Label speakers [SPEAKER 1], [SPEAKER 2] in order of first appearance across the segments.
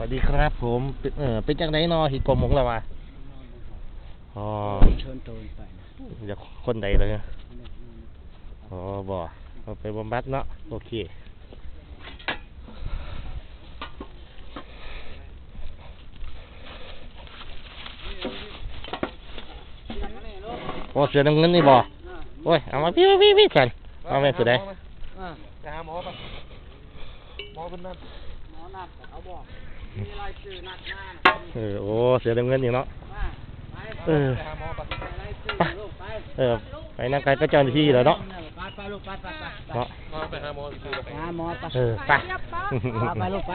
[SPEAKER 1] สวัสดีครับผมเป็นเออเป็นจังไดเนอฮิโกมงแล้ววะอ๋อ
[SPEAKER 2] เชิญตัวไปนะ
[SPEAKER 1] เดี๋ยวคนใดเลยอ๋อบ่เอาไปบำบัดเนาะโอเคโอ้เสือน้ำเงินนี่บ่โอ้ยเอามาพี่พี่พี่กันเอาไปสุดได้
[SPEAKER 2] อ่า
[SPEAKER 3] ไปหาหมอปะห มอเป็นนั่น
[SPEAKER 2] หมอนัดเขาบอกมีรายชื่อนัดมานะ
[SPEAKER 1] เออโอ้เสือน้ำเงินนี่เนาะ
[SPEAKER 2] มาไป
[SPEAKER 1] เออ
[SPEAKER 3] ไปหาหมอปะ
[SPEAKER 2] ไปรายชื่อลูกไป
[SPEAKER 1] เออไปนั่งไกลก็เจ้าหน้าที่แล้วเนาะ
[SPEAKER 2] ไปไปลูกไปไปไปไป
[SPEAKER 1] เนาะ
[SPEAKER 3] มาไปหาหมอคือไป
[SPEAKER 2] หาหมอไป
[SPEAKER 1] เออไป
[SPEAKER 2] ไปลูกไป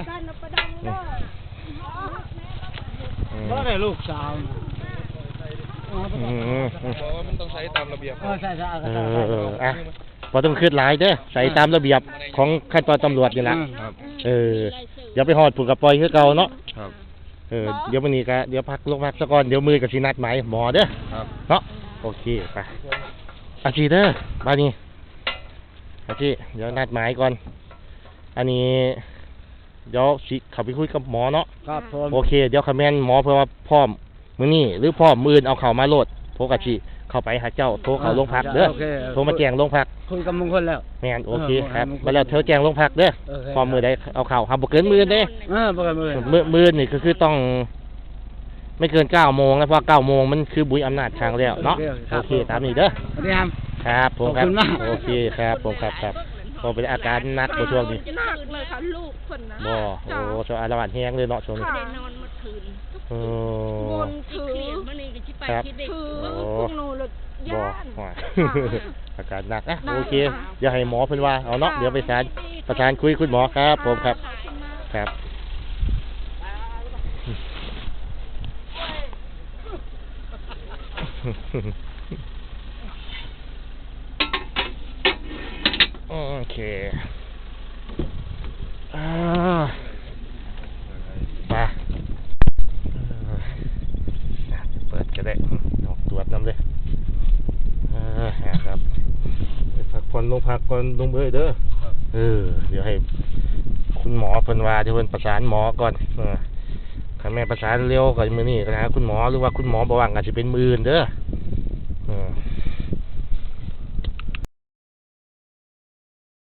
[SPEAKER 1] อืม
[SPEAKER 2] ก็ได้ลูกสาวนะ
[SPEAKER 1] อืม
[SPEAKER 3] บอกว่ามันต้องใช้ตามระเบียบ
[SPEAKER 2] เออใช่ใช่
[SPEAKER 1] เออเอออะ พอต้องขึ้นหลายเด้อใส่ตามระเบียบของขั้นตอนตำรวจนี่แหละ
[SPEAKER 3] ครับ
[SPEAKER 1] เออเดี๋ยวไปหอดผูกกับปล่อยคือเก่าเนาะ
[SPEAKER 3] ครับ
[SPEAKER 1] เออเดี๋ยววันนี้ก็เดี๋ยวพักลงพักสักก่อนเดี๋ยวมือกับสินัดหมายหมอเด้อ
[SPEAKER 3] ครับ
[SPEAKER 1] เนาะโอเคไปอาชีเด้อบ้านนี้อาชีเดี๋ยวนัดหมายก่อน อันนี้เดี๋ยวสิเขับไปคุยกับหมอเนาะ
[SPEAKER 2] ครับผม
[SPEAKER 1] โอเค เดี๋ยวคอมเมนต์หมอเพื่อว่าพร้อม มื้อนี้หรือพร้อมมื้ออื่นเอาเข่ามาโหลดโทรกะจิ เข้าไปหาเจ้าโทรเข้าโรงพักเด้อ
[SPEAKER 2] โค
[SPEAKER 1] โทรมาแจ้งโรงพัก
[SPEAKER 2] คุยกับมงคลแล้ว
[SPEAKER 1] แม่นโอเค
[SPEAKER 2] เออ
[SPEAKER 1] ครับ
[SPEAKER 2] เออ
[SPEAKER 1] มาแล้วเธอแจ้งโรงพักเด้อ
[SPEAKER 2] โอเค
[SPEAKER 1] พร้อมมือใดเอาเข่าห้ามบ่เกินมื้อเด้
[SPEAKER 2] เออบ่กันมือ
[SPEAKER 1] มื้อมื้อนี่ก็คือต้อง ไม่เกิน9โมงนะเพราะ9โมงมันคือบุญอำนาจทางแล้วเนาะโอเคตามนี้เด้อ
[SPEAKER 2] สวัสดีครับ
[SPEAKER 1] ครับผมครับ
[SPEAKER 2] ขอบคุณมาก
[SPEAKER 1] โอเคครับผมครับครับพอเป็นอาการหนักบ่ช่วงนี้
[SPEAKER 4] หนักเลยค่ะลูกคนนะ
[SPEAKER 1] บ่โอ้ช่วงอารวาสแฮงเลยเนาะช่วงนี้
[SPEAKER 4] ค่ะได้นอนเมื่อคืน
[SPEAKER 1] โอ้
[SPEAKER 4] บนถือ
[SPEAKER 5] มัน นี่ก็ชิไป
[SPEAKER 1] ครับ
[SPEAKER 5] คิดได้
[SPEAKER 4] ถือ
[SPEAKER 1] โอ้
[SPEAKER 4] พวกหนูเลย
[SPEAKER 1] บ่
[SPEAKER 4] ย่าน
[SPEAKER 1] ว่า
[SPEAKER 4] ค่ะ
[SPEAKER 1] อาการหนักอะ
[SPEAKER 4] หนัก
[SPEAKER 1] โอเค
[SPEAKER 4] ค่ะ
[SPEAKER 1] เดี๋ยวให้หมอเพิ่นว่าเอาเนาะ
[SPEAKER 4] ค่ะ
[SPEAKER 1] เดี๋ยวไปสารประสานคุยคุณหมอครับผมครับครับ โอเคอ่าไปเออเปิดก็ได้ออกต รวจน้ำเลยเออครับไปพักผ่อนลงพักก่อนลงเบยเด้อเออ เดี๋ยวให้ คุณหมอเพิ่นว่าเดี๋ยวเพิ่นประสานหมอก่อนเออถ้าแม่ประสานเร็วก็มื้อนี้ก็หาคุณหมอหรือว่าคุณหมอบ่ว่างก็สิเป็นมื้ออื่นเด้อ